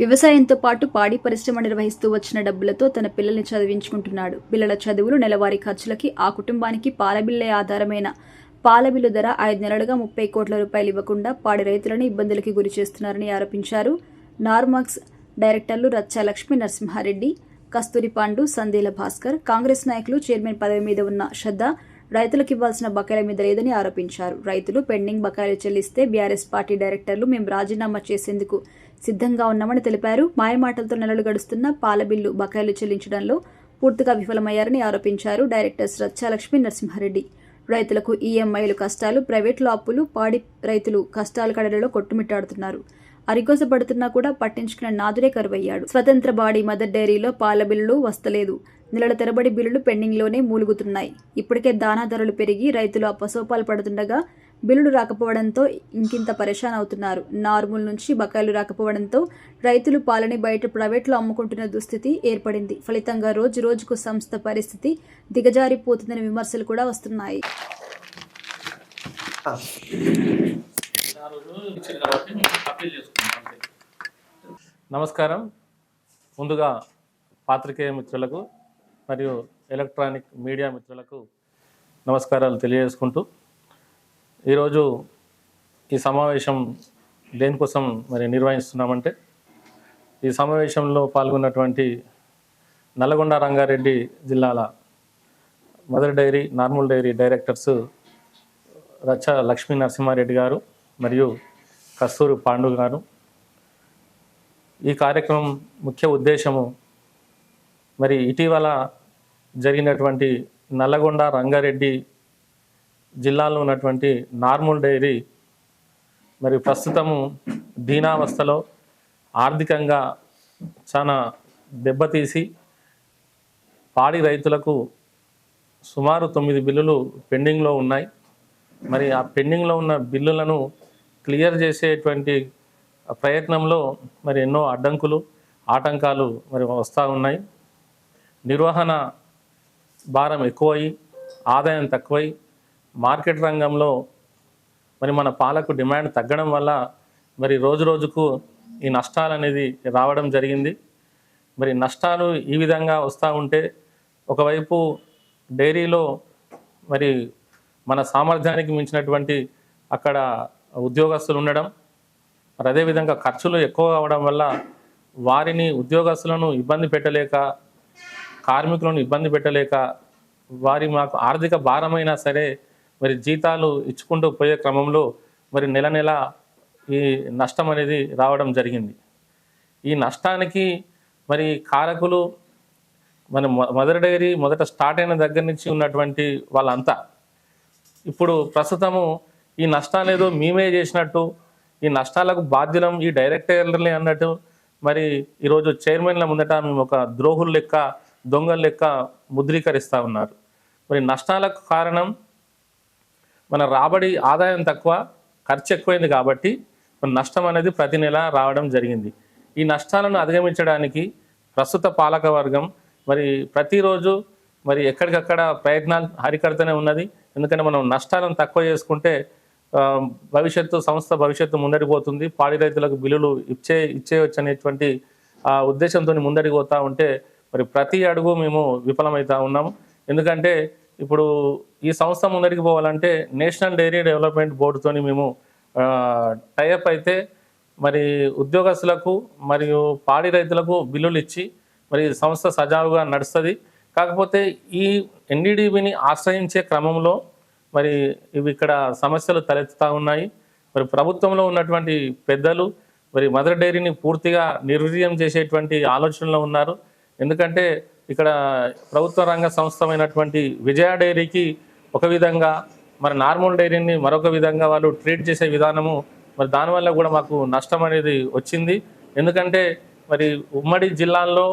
వ్యవసాయంతో పాటు పాడి పరిశ్రమ నిర్వహిస్తూ వచ్చిన డబ్బులతో తన పిల్లల్ని చదివించుకుంటున్నాడు. పిల్లల చదువులు నెలవారీ ఖర్చులకి ఆ కుటుంబానికి పాలబిల్లే ఆధారమైన పాల బిల్లు ధర ఐదు నెలలుగా ముప్పై కోట్ల రూపాయలు ఇవ్వకుండా పాడి రైతులను ఇబ్బందులకి గురి చేస్తున్నారని ఆరోపించారు. నార్మాక్స్ డైరెక్టర్లు రచ్చా లక్ష్మీ నరసింహారెడ్డి కస్తూరి పాండు సందేల భాస్కర్ కాంగ్రెస్ నాయకులు చైర్మన్ పదవి మీద ఉన్న శ్రద్ధ రైతులకు ఇవ్వాల్సిన బకాయిల మీద లేదని ఆరోపించారు. రైతులు పెండింగ్ బకాయిలు చెల్లిస్తే బీఆర్ఎస్ పార్టీ డైరెక్టర్లు మేము రాజీనామా చేసేందుకు సిద్ధంగా ఉన్నామని తెలిపారు. మాయమాటలతో నెలలు గడుస్తున్న పాల బిల్లు బకాయిలు చెల్లించడంలో పూర్తిగా విఫలమయ్యారని ఆరోపించారు డైరెక్టర్స్ రచ్చాలక్ష్మి నరసింహారెడ్డి. రైతులకు ఈఎంఐలు కష్టాలు ప్రైవేట్లో అప్పులు పాడి రైతులు కష్టాల కడలలో కొట్టుమిట్టాడుతున్నారు. అరిగోసపడుతున్నా కూడా పట్టించుకున్న నాదురే కరువయ్యాడు. స్వతంత్ర బాడీ మదర్ డైరీలో పాల బిల్లులు వస్తలేదు. నెలల తరబడి బిల్లులు పెండింగ్లోనే మూలుగుతున్నాయి. ఇప్పటికే దానా ధరలు పెరిగి రైతులు అపసోపాలు పడుతుండగా బిల్లులు రాకపోవడంతో ఇంకింత పరేషాన్ అవుతున్నారు. నార్మల్ నుంచి బకాయిలు రాకపోవడంతో రైతులు పాలని బయట ప్రైవేట్లో అమ్ముకుంటున్న దుస్థితి ఏర్పడింది. ఫలితంగా రోజు రోజుకు సంస్థ పరిస్థితి దిగజారిపోతుందనే విమర్శలు కూడా వస్తున్నాయి. నమస్కారం. ముందుగా పాత్రికేయ మిత్రులకు మరియు ఎలక్ట్రానిక్ మీడియా మిత్రులకు నమస్కారాలు తెలియజేసుకుంటూ ఈరోజు ఈ సమావేశం దేనికోసం మరి నిర్వహిస్తున్నామంటే ఈ సమావేశంలో పాల్గొన్నటువంటి నల్లగొండ రంగారెడ్డి జిల్లాల mother dairy normal dairy directors Racha Lakshmi Narasimhareddy గారు మరియు కస్తూరి పాండు గారు. ఈ కార్యక్రమం ముఖ్య ఉద్దేశము మరి ఇటీవల జరిగినటువంటి నల్లగొండ రంగారెడ్డి జిల్లాలో ఉన్నటువంటి నార్మల్ డైరీ మరి ప్రస్తుతము దీనావస్థలో ఆర్థికంగా చాలా దెబ్బతీసి పాడి రైతులకు సుమారు తొమ్మిది బిల్లులు పెండింగ్లో ఉన్నాయి. మరి ఆ పెండింగ్లో ఉన్న బిల్లులను క్లియర్ చేసేటువంటి ప్రయత్నంలో మరి ఎన్నో అడ్డంకులు ఆటంకాలు మరి వస్తూ ఉన్నాయి. నిర్వహణ భారం ఎక్కువై ఆదాయం తక్కువై మార్కెట్ రంగంలో మరి మన పాలకు డిమాండ్ తగ్గడం వల్ల మరి రోజు రోజుకు ఈ నష్టాలు అనేది రావడం జరిగింది. మరి నష్టాలు ఈ విధంగా వస్తూ ఉంటే ఒకవైపు డైరీలో మరి మన సామర్థ్యానికి మించినటువంటి అక్కడ ఉద్యోగస్తులు ఉండడం మరి అదేవిధంగా ఖర్చులు ఎక్కువ అవడం వల్ల వారిని ఉద్యోగస్తులను ఇబ్బంది పెట్టలేక కార్మికులను ఇబ్బంది పెట్టలేక వారి మాకు ఆర్థిక భారమైనా సరే మరి జీతాలు ఇచ్చుకుంటూ పోయే క్రమంలో మరి నెల నెల ఈ నష్టం అనేది రావడం జరిగింది. ఈ నష్టానికి మరి కారకులు మన మదర్ డైరీ మొదట స్టార్ట్ అయిన దగ్గర నుంచి ఉన్నటువంటి వాళ్ళంతా ఇప్పుడు ప్రస్తుతము ఈ నష్టాలు ఏదో మేమే చేసినట్టు ఈ నష్టాలకు బాధ్యులం ఈ డైరెక్టర్లే అన్నట్టు మరి ఈరోజు చైర్మన్ల ముందట మేము ఒక ద్రోహుల లెక్క దొంగల లెక్క ముద్రీకరిస్తూ ఉన్నారు. మరి నష్టాలకు కారణం మన రాబడి ఆదాయం తక్కువ ఖర్చు ఎక్కువైంది కాబట్టి మన నష్టం అనేది ప్రతి నెల రావడం జరిగింది. ఈ నష్టాలను అధిగమించడానికి ప్రస్తుత పాలక వర్గం మరి ప్రతిరోజు మరి ఎక్కడికక్కడ ప్రయత్నాలు హరికడుతూనే ఉన్నది. ఎందుకంటే మనం నష్టాలను తక్కువ చేసుకుంటే భవిష్యత్తు సంస్థ భవిష్యత్తు ముందడిపోతుంది. పాడి రైతులకు బిల్లులు ఇచ్చే ఇచ్చేయచ్చు అనేటువంటి ఆ ఉద్దేశంతో ముందడిపోతూ ఉంటే మరి ప్రతి అడుగు మేము విఫలమవుతా ఉన్నాము. ఎందుకంటే ఇప్పుడు ఈ సంస్థ ముందరికి పోవాలంటే నేషనల్ డైరీ డెవలప్మెంట్ బోర్డుతోని మేము టైఅప్ అయితే మరి ఉద్యోగస్తులకు మరియు పాడి రైతులకు బిల్లులు ఇచ్చి మరి సంస్థ సజావుగా నడుస్తుంది. కాకపోతే ఈ ఎన్డీడీబీని ఆశ్రయించే క్రమంలో మరి ఇవి ఇక్కడ సమస్యలు తలెత్తుతూ ఉన్నాయి. మరి ప్రభుత్వంలో ఉన్నటువంటి పెద్దలు మరి మదర్ డైరీని పూర్తిగా నిర్వీర్యం చేసేటువంటి ఆలోచనలో ఉన్నారు. ఎందుకంటే ఇక్కడ ప్రభుత్వ రంగ సంస్థమైనటువంటి విజయ డైరీకి ఒక విధంగా మరి నార్మల్ డైరీని మరొక విధంగా వాళ్ళు ట్రీట్ చేసే విధానము మరి దానివల్ల కూడా మాకు నష్టం అనేది వచ్చింది. ఎందుకంటే మరి ఉమ్మడి జిల్లాల్లో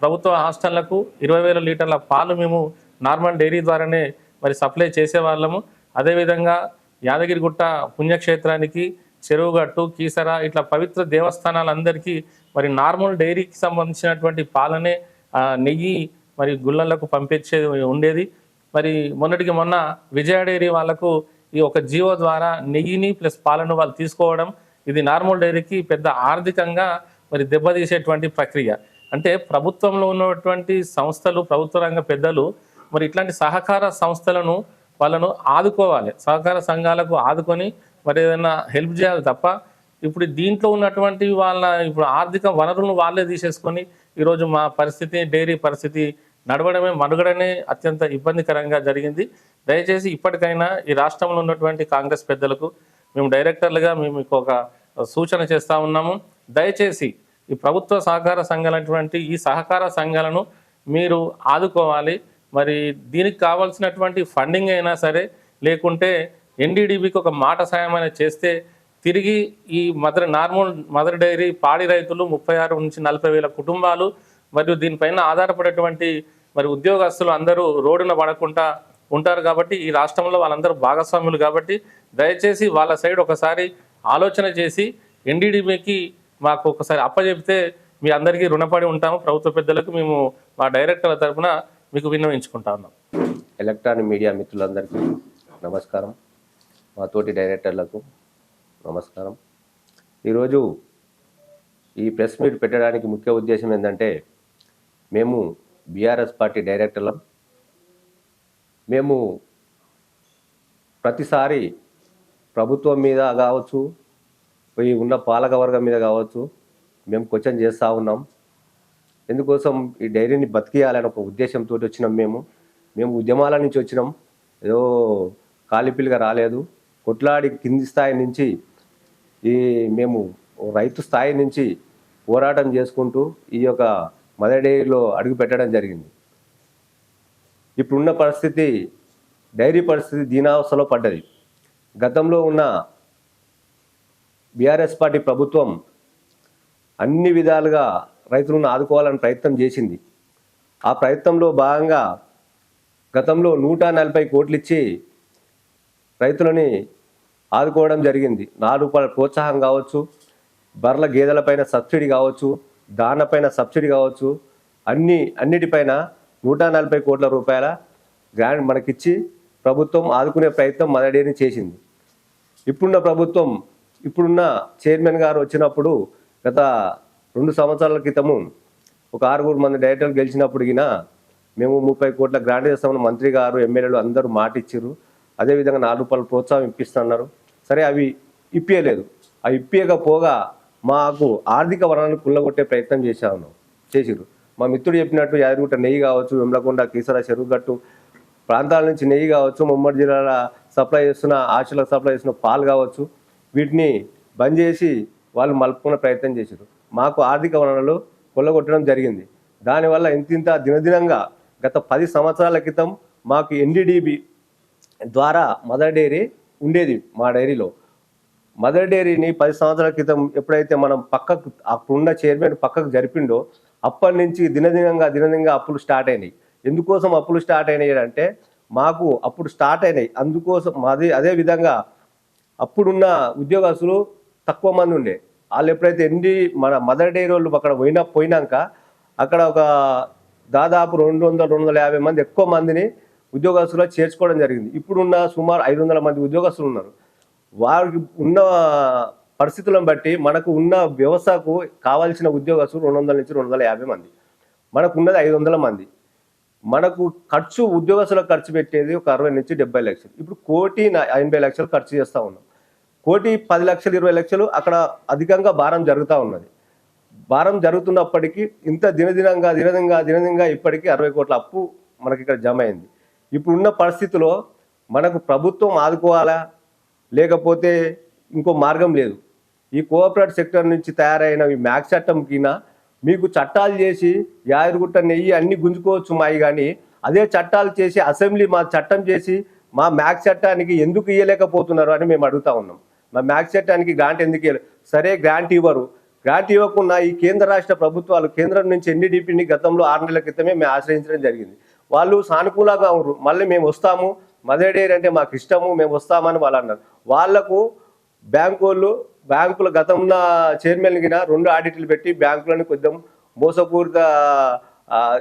ప్రభుత్వ హాస్టళ్ళకు ఇరవై వేల లీటర్ల పాలు మేము నార్మల్ డైరీ ద్వారానే మరి సప్లై చేసేవాళ్ళము. అదేవిధంగా యాదగిరిగుట్ట పుణ్యక్షేత్రానికి చెరువుగట్టు కీసర ఇట్లా పవిత్ర దేవస్థానాలందరికీ మరి నార్మల్ డైరీకి సంబంధించినటువంటి పాలనే నెయ్యి మరి గుళ్ళలకు పంపించేది ఉండేది. మరి మొన్నటికి మొన్న విజయ డైరీ వాళ్ళకు ఈ ఒక జీవో ద్వారా నెయ్యిని ప్లస్ పాలను వాళ్ళు తీసుకోవడం ఇది నార్మల్ డైరీకి పెద్ద ఆర్థికంగా మరి దెబ్బతీసేటువంటి ప్రక్రియ. అంటే ప్రభుత్వంలో ఉన్నటువంటి సంస్థలు ప్రభుత్వ రంగ పెద్దలు మరి ఇట్లాంటి సహకార సంస్థలను వాళ్ళను ఆదుకోవాలి. సహకార సంఘాలకు ఆదుకొని మరి ఏదైనా హెల్ప్ చేయాలి తప్ప ఇప్పుడు దీంట్లో ఉన్నటువంటి వాళ్ళ ఇప్పుడు ఆర్థిక వనరులను వాళ్ళే తీసేసుకొని ఈరోజు మా పరిస్థితి డైరీ పరిస్థితి నడవడమే మనుగడనే అత్యంత ఇబ్బందికరంగా జరిగింది. దయచేసి ఇప్పటికైనా ఈ రాష్ట్రంలో ఉన్నటువంటి కాంగ్రెస్ పెద్దలకు మేము డైరెక్టర్లుగా మేము మీకు ఒక సూచన చేస్తూ ఉన్నాము. దయచేసి ఈ ప్రభుత్వ సహకార సంఘాలటువంటి ఈ సహకార సంఘాలను మీరు ఆదుకోవాలి. మరి దీనికి కావాల్సినటువంటి ఫండింగ్ అయినా సరే లేకుంటే ఎన్డీడీబీకి ఒక మాట సాయం చేస్తే తిరిగి ఈ మదర్ నార్మల్ మదర్ డైరీ పాడి రైతులు ముప్పై ఆరు నుంచి నలభై వేల కుటుంబాలు మరియు దీనిపైన ఆధారపడేటువంటి మరి ఉద్యోగస్తులు అందరూ రోడ్డున పడకుండా ఉంటారు కాబట్టి ఈ రాష్ట్రంలో వాళ్ళందరూ భాగస్వాములు కాబట్టి దయచేసి వాళ్ళ సైడ్ ఒకసారి ఆలోచన చేసి ఎన్డీడీబీకి మాకు ఒకసారి అప్పచెప్తే మీ అందరికీ రుణపడి ఉంటాము. ప్రభుత్వ పెద్దలకు మేము మా డైరెక్టర్ల తరఫున మీకు విన్నవించుకుంటా ఉన్నాం. ఎలక్ట్రానిక్ మీడియా మిత్రులందరికీ నమస్కారం. మా తోటి డైరెక్టర్లకు నమస్కారం. ఈరోజు ఈ ప్రెస్ మీట్ పెట్టడానికి ముఖ్య ఉద్దేశం ఏంటంటే మేము బీఆర్ఎస్ పార్టీ డైరెక్టర్లం. మేము ప్రతిసారి ప్రభుత్వం మీద కావచ్చు ఈ ఉన్న పాలక వర్గం మీద కావచ్చు మేము క్వశ్చన్ చేస్తూ ఉన్నాం. ఎందుకోసం ఈ డైరీని బతికియాలని ఒక ఉద్దేశంతో వచ్చినాం మేము. మేము ఉద్యమాల నుంచి వచ్చినాం. ఏదో కాలిపిల్గా రాలేదు. కొట్లాడి కింది స్థాయి నుంచి ఈ మేము రైతు స్థాయి నుంచి పోరాటం చేసుకుంటూ ఈ యొక్క మదర్ డైరీలో అడుగు పెట్టడం జరిగింది. ఇప్పుడున్న పరిస్థితి డైరీ పరిస్థితి దీనావస్థలో పడ్డది. గతంలో ఉన్న బీఆర్ఎస్ పార్టీ ప్రభుత్వం అన్ని విధాలుగా రైతులను ఆదుకోవాలని ప్రయత్నం చేసింది. ఆ ప్రయత్నంలో భాగంగా గతంలో నూట నలభై కోట్లు ఇచ్చి రైతులని ఆదుకోవడం జరిగింది. నాలుగు రూపాయల ప్రోత్సాహం కావచ్చు బర్ల గేదెలపైన సబ్సిడీ కావచ్చు దానపైన సబ్సిడీ కావచ్చు అన్ని అన్నిటిపైన నూట నలభై కోట్ల రూపాయల గ్రాంట్ మనకిచ్చి ప్రభుత్వం ఆదుకునే ప్రయత్నం మదడేని చేసింది. ఇప్పుడున్న ప్రభుత్వం ఇప్పుడున్న చైర్మన్ గారు వచ్చినప్పుడు గత రెండు సంవత్సరాల క్రితము ఒక ఆరుగురు మంది డైరెక్టర్లు గెలిచినప్పుడు మేము ముప్పై కోట్ల గ్రాంట్ చేస్తామని మంత్రి గారు ఎమ్మెల్యేలు అందరూ మాట ఇచ్చారు అదేవిధంగా నాలుగు రూపాయల ప్రోత్సాహం ఇప్పిస్తున్నారు సరే అవి ఇప్పియలేదు. అవి ఇప్పియకపోగా మాకు ఆర్థిక వనరులను కుల్లగొట్టే ప్రయత్నం చేశాను చేసిరు మా మిత్రుడు చెప్పినట్టు యాదగిరిగుట్ట నెయ్యి కావచ్చు వెమ్లకొండ కీసర చెరువుగట్టు ప్రాంతాల నుంచి నెయ్యి కావచ్చు ముమ్మడి జిల్లాల సప్లై చేస్తున్న ఆశలకు సప్లై చేస్తున్న పాలు కావచ్చు వీటిని బంద్ చేసి వాళ్ళు మలుపుకునే ప్రయత్నం చేశారు మాకు ఆర్థిక వనరులు కొల్లగొట్టడం జరిగింది. దానివల్ల ఇంతింత దినదినంగా గత పది సంవత్సరాల క్రితం మాకు ఎన్డీడీబీ ద్వారా మదర్ డైరీ ఉండేది మా డైరీలో. మదర్ డైరీని పది సంవత్సరాల క్రితం ఎప్పుడైతే మనం పక్కకు అప్పుడున్న చైర్మన్ పక్కకు జరిపిండో అప్పటి నుంచి దినదినంగా దినదినంగా అప్పులు స్టార్ట్ అయినాయి. ఎందుకోసం అప్పులు స్టార్ట్ అయినాయి అంటే మాకు అప్పుడు స్టార్ట్ అయినాయి. అందుకోసం మాది అదే విధంగా అప్పుడున్న ఉద్యోగస్తులు తక్కువ మంది ఉండే. వాళ్ళు ఎప్పుడైతే ఎన్ని మన మదర్ డైరీ వాళ్ళు అక్కడ పోయినా పోయినాక అక్కడ ఒక దాదాపు రెండు వందల రెండు వందల యాభై మంది ఎక్కువ మందిని ఉద్యోగస్తులు చేర్చుకోవడం జరిగింది. ఇప్పుడున్న సుమారు ఐదు వందల మంది ఉద్యోగస్తులు ఉన్నారు. వారికి ఉన్న పరిస్థితులను బట్టి మనకు ఉన్న వ్యవస్థకు కావాల్సిన ఉద్యోగస్తులు రెండు వందల నుంచి రెండు వందల యాభై మంది. మనకు ఉన్నది ఐదు వందల మంది. మనకు ఖర్చు ఉద్యోగస్తులకు ఖర్చు పెట్టేది ఒక అరవై నుంచి డెబ్బై లక్షలు. ఇప్పుడు కోటి ఎనభై లక్షలు ఖర్చు చేస్తూ ఉన్నాం. కోటి పది లక్షలు ఇరవై లక్షలు అక్కడ అధికంగా భారం జరుగుతూ ఉన్నది. భారం జరుగుతున్నప్పటికీ ఇంత దినదినంగా దినదినంగా దినదినంగా ఇప్పటికీ అరవై కోట్ల అప్పు మనకి ఇక్కడ జమ అయింది. ఇప్పుడున్న పరిస్థితిలో మనకు ప్రభుత్వం ఆదుకోవాలా? లేకపోతే ఇంకో మార్గం లేదు. ఈ కోఆపరేటివ్ సెక్టర్ నుంచి తయారైన ఈ మ్యాక్స్ చట్టం కింద మీకు చట్టాలు చేసి యాదగిరిగుట్ట నెయ్యి అన్ని గుంజుకోవచ్చు మాయి కానీ అదే చట్టాలు చేసి అసెంబ్లీ మా చట్టం చేసి మా మ్యాక్స్ చట్టానికి ఎందుకు ఇవ్వలేకపోతున్నారు అని మేము అడుగుతా ఉన్నాం. మా మ్యాక్స్ చట్టానికి గ్రాంట్ ఎందుకు ఇవ్వలేదు సరే గ్రాంట్ ఇవ్వరు. గ్రాంట్ ఇవ్వకుండా ఈ కేంద్ర రాష్ట్ర ప్రభుత్వాలు కేంద్రం నుంచి ఎన్డీడీపీని గతంలో ఆరు నెలల క్రితమే మేము ఆశ్రయించడం జరిగింది. వాళ్ళు సానుకూలంగా ఉన్నారు. మళ్ళీ మేము వస్తాము. మదర్ డేర్ అంటే మాకు ఇష్టము మేము వస్తామని వాళ్ళు అన్నారు. వాళ్ళకు బ్యాంకు వాళ్ళు బ్యాంకుల గతంలో చైర్మన్ కింద రెండు ఆడిట్లు పెట్టి బ్యాంకులను కొంచెం మోసపూరిత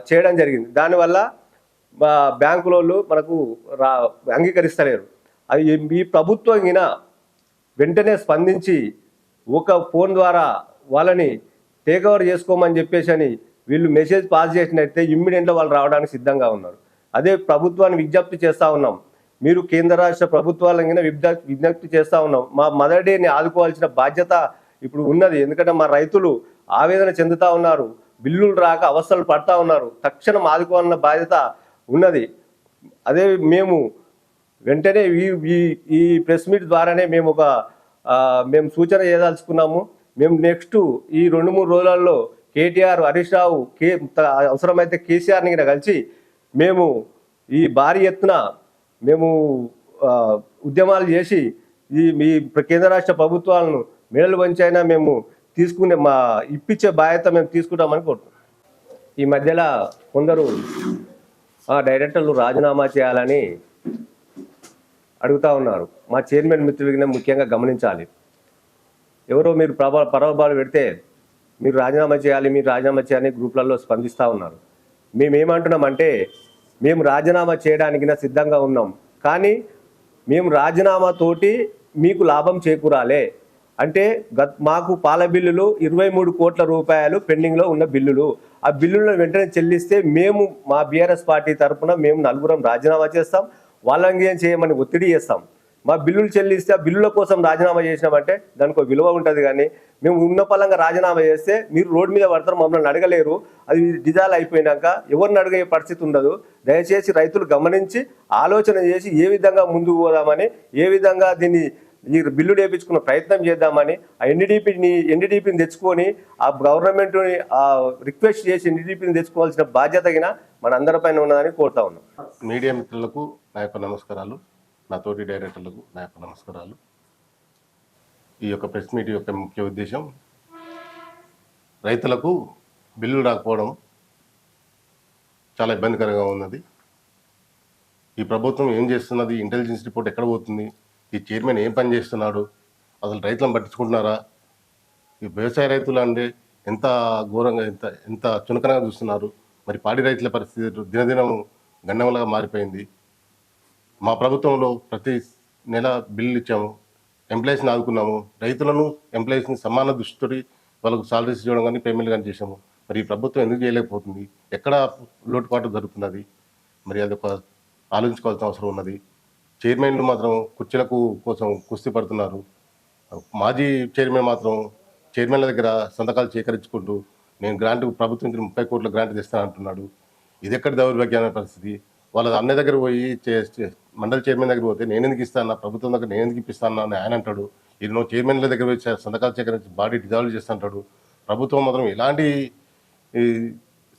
చేయడం జరిగింది. దానివల్ల మా బ్యాంకుల వాళ్ళు మనకు రా అంగీకరిస్తలేరు. అది ఈ ప్రభుత్వం గిన వెంటనే స్పందించి ఒక ఫోన్ ద్వారా వాళ్ళని టేక్ ఓవర్ చేసుకోమని చెప్పేసి అని వీళ్ళు మెసేజ్ పాస్ చేసినట్టే ఇమ్మీడియట్లో వాళ్ళు రావడానికి సిద్ధంగా ఉన్నారు. అదే ప్రభుత్వాన్ని విజ్ఞప్తి చేస్తూ ఉన్నాం. మీరు కేంద్ర రాష్ట్ర ప్రభుత్వాల విజ్ఞప్తి విజ్ఞప్తి చేస్తూ ఉన్నాం. మా మదర్ డేని ఆదుకోవాల్సిన బాధ్యత ఇప్పుడు ఉన్నది. ఎందుకంటే మా రైతులు ఆవేదన చెందుతా ఉన్నారు. బిల్లులు రాక అవస్థలు పడతా ఉన్నారు. తక్షణం ఆదుకోవాలన్న బాధ్యత ఉన్నది. అదే మేము వెంటనే ఈ ఈ ప్రెస్ మీట్ ద్వారానే మేము ఒక మేము సూచన చేయదలుచుకున్నాము. మేము నెక్స్ట్ ఈ రెండు మూడు రోజులలో కేటీఆర్ హరీష్ రావు కే అవసరమైతే కేసీఆర్ని కూడా కలిసి మేము ఈ భారీ ఎత్తున మేము ఉద్యమాలు చేసి ఈ మీ కేంద్ర రాష్ట్ర ప్రభుత్వాలను మేడలు వంచైనా మేము తీసుకునే మా ఇప్పించే బాధ్యత మేము తీసుకుంటామని కోరుతున్నాం. ఈ మధ్యలో కొందరు ఆ డైరెక్టర్లు రాజీనామా చేయాలని అడుగుతా ఉన్నారు. మా చైర్మన్ మిత్రులకి ముఖ్యంగా గమనించాలి. ఎవరో మీరు ప్రభా పరవబాలు పెడితే మీరు రాజీనామా చేయాలి మీరు రాజీనామా చేయాలని గ్రూప్లలో స్పందిస్తూ ఉన్నారు. మేమేమంటున్నామంటే మేము రాజీనామా చేయడానికినా సిద్ధంగా ఉన్నాం. కానీ మేము రాజీనామాతోటి మీకు లాభం చేకూరాలే. అంటే గత్ మాకు పాల బిల్లులు ఇరవై మూడు కోట్ల రూపాయలు పెండింగ్లో ఉన్న బిల్లులు. ఆ బిల్లులను వెంటనే చెల్లిస్తే మేము మా బీఆర్ఎస్ పార్టీ తరఫున మేము నలుగురం రాజీనామా చేస్తాం. వాళ్ళని ఏం చేయమని ఒత్తిడి చేస్తాం. మా బిల్లులు చెల్లిస్తే ఆ బిల్లుల కోసం రాజీనామా చేసినామంటే దానికి ఒక విలువ ఉంటుంది కానీ మేము ఉన్నపలంగా రాజీనామా చేస్తే మీరు రోడ్డు మీద పడతారు మమ్మల్ని అడగలేరు. అది డిజాల్ అయిపోయినాక ఎవరిని అడిగే పరిస్థితి ఉండదు. దయచేసి రైతులు గమనించి ఆలోచన చేసి ఏ విధంగా ముందుకు పోదామని ఏ విధంగా దీన్ని ఈ బిల్లు వేయించుకున్న ప్రయత్నం చేద్దామని ఆ ఎన్డీడీపీని ఎన్డీడీపీని తెచ్చుకొని ఆ గవర్నమెంట్ని ఆ రిక్వెస్ట్ చేసి ఎన్డీడీపీని తెచ్చుకోవాల్సిన బాధ్యత మన అందరిపైన ఉన్నదని కోరుతా ఉన్నాం. మీడియా మిత్రులకు నా యొక్క నమస్కారాలు. నా తోటి డైరెక్టర్లకు నా యొక్క నమస్కారాలు. ఈ యొక్క ప్రెస్ మీట్ యొక్క ముఖ్య ఉద్దేశం రైతులకు బిల్లులు రాకపోవడం చాలా ఇబ్బందికరంగా ఉన్నది. ఈ ప్రభుత్వం ఏం చేస్తున్నది? ఇంటెలిజెన్స్ రిపోర్ట్ ఎక్కడ పోతుంది? ఈ చైర్మన్ ఏం పని చేస్తున్నాడు? అసలు రైతులను పట్టించుకుంటున్నారా? ఈ వ్యవసాయ రైతులు అంటే ఎంత ఘోరంగా ఎంత ఎంత చునకనగా చూస్తున్నారు. మరి పాడి రైతుల పరిస్థితి దినదినం గండమలగా మారిపోయింది. మా ప్రభుత్వంలో ప్రతి నెల బిల్లు ఇచ్చాము ఎంప్లాయీస్ని ఆదుకున్నాము రైతులను ఎంప్లాయీస్ని సమాన దృష్టితోటి వాళ్ళకు సాలరీస్ ఇవ్వడం కానీ పేమెంట్ కానీ చేసాము మరి ఈ ప్రభుత్వం ఎందుకు చేయలేకపోతుంది? ఎక్కడ లోటుపాటు జరుగుతున్నది మరి అది ఒక ఆలోచించుకోవాల్సిన అవసరం ఉన్నది. చైర్మన్లు మాత్రం కుర్చీలకు కోసం కుస్తీ పడుతున్నారు. మాజీ చైర్మన్ మాత్రం చైర్మన్ల దగ్గర సంతకాలు సేకరించుకుంటూ నేను గ్రాంట్ ప్రభుత్వం నుంచి ముప్పై కోట్ల గ్రాంట్ తెస్తాను అంటున్నాడు. ఇది ఎక్కడ దౌర్భాగ్యమైన పరిస్థితి? వాళ్ళ అన్న దగ్గర పోయి మండలి చైర్మన్ దగ్గర పోతే నేను ఎందుకు ఇస్తాను? ప్రభుత్వం దగ్గర నేను ఎందుకు ఇప్పిస్తాను? అని ఆయన అంటాడు. ఈయన చైర్మన్ల దగ్గర పోయి సంతకాలు సేకరించి బాడీ డిజాల్వ్ చేస్తుంటాడు. ప్రభుత్వం మాత్రం ఎలాంటి ఈ,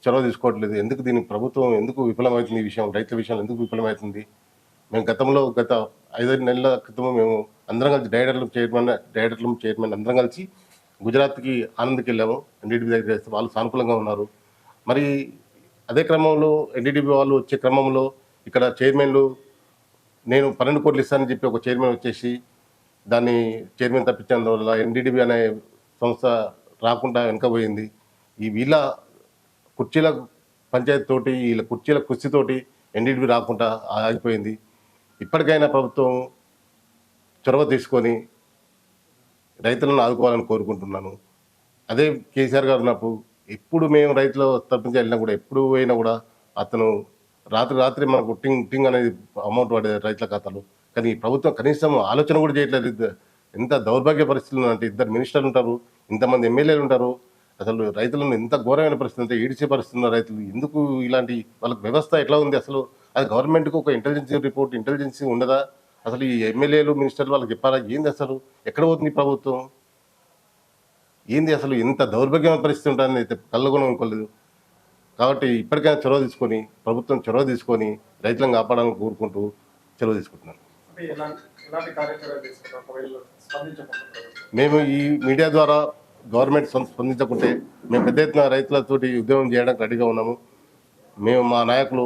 చొరవ తీసుకోవట్లేదు. ఎందుకు దీని ప్రభుత్వం ఎందుకు విఫలమవుతుంది ఈ విషయం? రైతుల విషయంలో ఎందుకు విఫలమవుతుంది? మేము గతంలో గత ఐదు నెలల క్రితం మేము అందరం కలిసి డైరెక్టర్లు చైర్మన్ డైరెక్టర్లు చైర్మన్ అందరం కలిసి గుజరాత్కి ఆనంద్కి వెళ్ళాము. ఎన్డీడీబీ దగ్గర చేస్తే వాళ్ళు సానుకూలంగా ఉన్నారు. మరి అదే క్రమంలో ఎన్డీడీబీ వాళ్ళు వచ్చే క్రమంలో ఇక్కడ చైర్మన్లు నేను పన్నెండు కోట్లు ఇస్తానని చెప్పి ఒక చైర్మన్ వచ్చేసి దాన్ని చైర్మన్ తప్పించినందువల్ల ఎన్డీడీబీ అనే సంస్థ రాకుండా వెనకపోయింది ఈ వీళ్ళ కుర్చీల పంచాయతీ తోటి వీళ్ళ కుర్చీల కుర్చీతోటి ఎన్డీడీబీ రాకుండా ఆగిపోయింది. ఇప్పటికైనా ప్రభుత్వం చొరవ తీసుకొని రైతులను ఆదుకోవాలని కోరుకుంటున్నాను. అదే కేసీఆర్ గారు ఉన్నప్పుడు ఎప్పుడు మేము రైతుల తరపున వెళ్ళినా కూడా ఎప్పుడు పోయినా కూడా అతను రాత్రి రాత్రి మనకు టింగ్ టింగ్ అనేది అమౌంట్ పడేది రైతుల ఖాతాలో. కానీ ఈ ప్రభుత్వం కనీసం ఆలోచన కూడా చేయట్లేదు. ఎంత దౌర్భాగ్య పరిస్థితులు అంటే ఇద్దరు మినిస్టర్లు ఉంటారు ఇంతమంది ఎమ్మెల్యేలు ఉంటారు. అసలు రైతులను ఎంత ఘోరమైన పరిస్థితి అంటే ఈడిచే పరిస్థితున్న రైతులు. ఎందుకు ఇలాంటి వాళ్ళకి వ్యవస్థ ఎట్లా ఉంది అసలు? అది గవర్నమెంట్కి ఒక ఇంటెలిజెన్సీ రిపోర్ట్ ఇంటెలిజెన్సీ ఉండదా? అసలు ఈ ఎమ్మెల్యేలు మినిస్టర్లు వాళ్ళకి చెప్పారా ఏంది అసలు? ఎక్కడ పోతుంది ప్రభుత్వం? ఏంది అసలు ఎంత దౌర్భాగ్యమైన పరిస్థితి ఉంటుందని అయితే కళ్ళగొనం అనుకోలేదు. కాబట్టి ఇప్పటికైనా చొరవ తీసుకొని ప్రభుత్వం చొరవ తీసుకొని రైతులను కాపాడాలని కోరుకుంటూ చొరవ తీసుకుంటున్నాను. మేము ఈ మీడియా ద్వారా గవర్నమెంట్ స్పం- స్పందించకుంటే మేము పెద్ద ఎత్తున రైతులతోటి ఉద్యమం చేయడానికి రెడీగా ఉన్నాము. మేము మా నాయకులు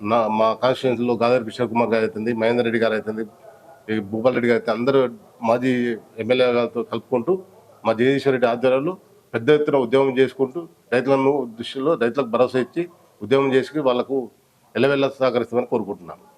నా మా కాన్స్టిట్యూన్సీలో గాదారి కిషోర్ కుమార్ గారు అవుతుంది మహేందర్ రెడ్డి గారు అవుతుంది ఈ భూపాల్ రెడ్డి గారు అయితే అందరూ మాజీ ఎమ్మెల్యే గారితో కలుపుకుంటూ మా జగదీశ్వర రెడ్డి ఆధ్వర్యంలో పెద్ద ఎత్తున ఉద్యమం చేసుకుంటూ రైతులను దృష్టిలో రైతులకు భరోసా ఇచ్చి ఉద్యమం చేసి వాళ్ళకు ఎల్లవెల్ల సహకరిస్తామని కోరుకుంటున్నాను